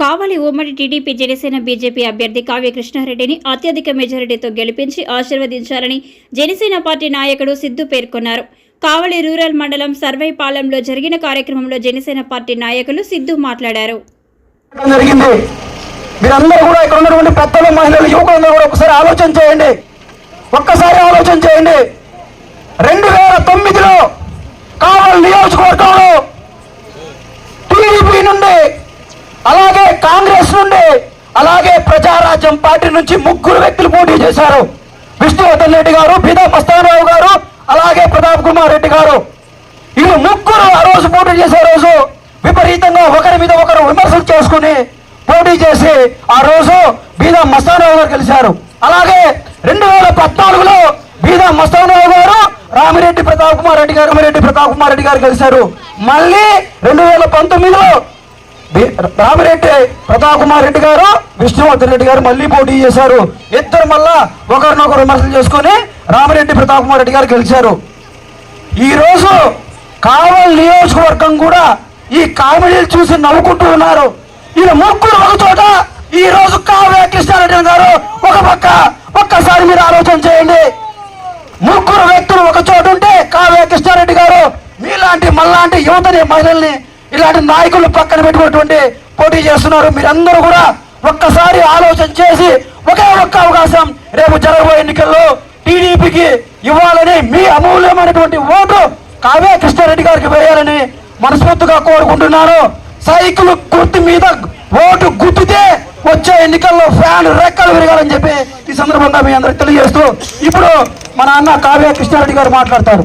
కావలి ఉమ్మడి TDP Janasena BJP అభ్యర్థి కావ్య కృష్ణారెడ్డిని అత్యధిక మెజారిటీతో గెలిపించి ఆశీర్వదించాలని జనసేన పార్టీ నాయకుడు సిద్ధు పేర్కొన్నారు. కావలి రూరల్ మండలం సర్వైపాలెంలో జరిగిన కార్యక్రమంలో జనసేన పార్టీ నాయకులు సిద్ధు మాట్లాడారు. మీరందరూ కూడా ఇక్కడ ఉన్నటువంటి పెద్దలు మహిళలు యువకులందరూ కూడా ఒకసారి ఆలోచన చేయండి. ఒక్కసారి ఆలోచన చేయండి. రెండు వేల తొమ్మిదిలో నియోజకవర్గంలో టీడీపీ నుండి అలాగే కాంగ్రెస్ నుండి అలాగే ప్రజారాజ్యం పార్టీ నుంచి ముగ్గురు వ్యక్తులు పోటీ చేశారు. విష్ణువర్ధన్ రెడ్డి గారు బీదా మస్తానరావు గారు అలాగే ప్రతాప్ కుమార్ రెడ్డి గారు. వీళ్ళు ముగ్గురు ఆ రోజు పోటీ చేసే రోజు విపరీతంగా ఒకరి మీద ఒకరు విమర్శలు చేసుకుని పోటీ చేసి ఆ రోజు బీదా మస్తానరావు గారు గెలిచారు. అలాగే రెండు వేల పద్నాలుగులో బీదా మస్తానరావు గారు రామిరెడ్డి ప్రతాప్ కుమార్ రెడ్డి గారు రామిరెడ్డి ప్రతాప్ కుమార్ రెడ్డి గారు కలిశారు మళ్ళీ రెండు వేల పంతొమ్మిదిలో రామిరెడ్డి ప్రతాప్ కుమార్ రెడ్డి గారు విష్ణువర్ధన్ రెడ్డి గారు మళ్ళీ పోటీ చేశారు. ఇద్దరు మళ్ళా ఒకరినొకరు విమర్శలు చేసుకుని రామిరెడ్డి ప్రతాప్ కుమార్ రెడ్డి గారు గెలిచారు. ఈరోజు కావల్ నియోజకవర్గం కూడా ఈ కామెడీలు చూసి నవ్వుకుంటూ ఉన్నారు. ఈయన ముగ్గురు ఒక చోట ఈ రోజు కావ్య కృష్ణారెడ్డి గారు ఒక పక్క ఒక్కసారి మీరు ఆలోచన చేయండి. ముగ్గురు వ్యక్తులు ఒక చోట ఉంటే కావ్య కృష్ణారెడ్డి గారు మీలాంటి మళ్ళాంటి యువతని మహిళల్ని ఇలాంటి నాయకులు పక్కన పెట్టుకున్నటువంటి పోటీ చేస్తున్నారు. మీరందరూ కూడా ఒక్కసారి ఆలోచన చేసి ఒకే ఒక్క అవకాశం రేపు జరగబోయే ఎన్నికల్లో టీడీపీకి ఇవ్వాలని మీ అమూల్యమైనటువంటి ఓటు కావ్య కృష్ణారెడ్డి గారికి వేయాలని మనస్ఫూర్తిగా కోరుకుంటున్నాను. సైకిల్ గుర్తు మీద ఓటు గుర్తుతే వచ్చే ఎన్నికల్లో ఫ్యాన్ రెక్కలు విరగాలని చెప్పి ఈ సందర్భంగా మీ అందరికి తెలియజేస్తూ ఇప్పుడు మన అన్న కావ్య కృష్ణారెడ్డి గారు మాట్లాడతారు.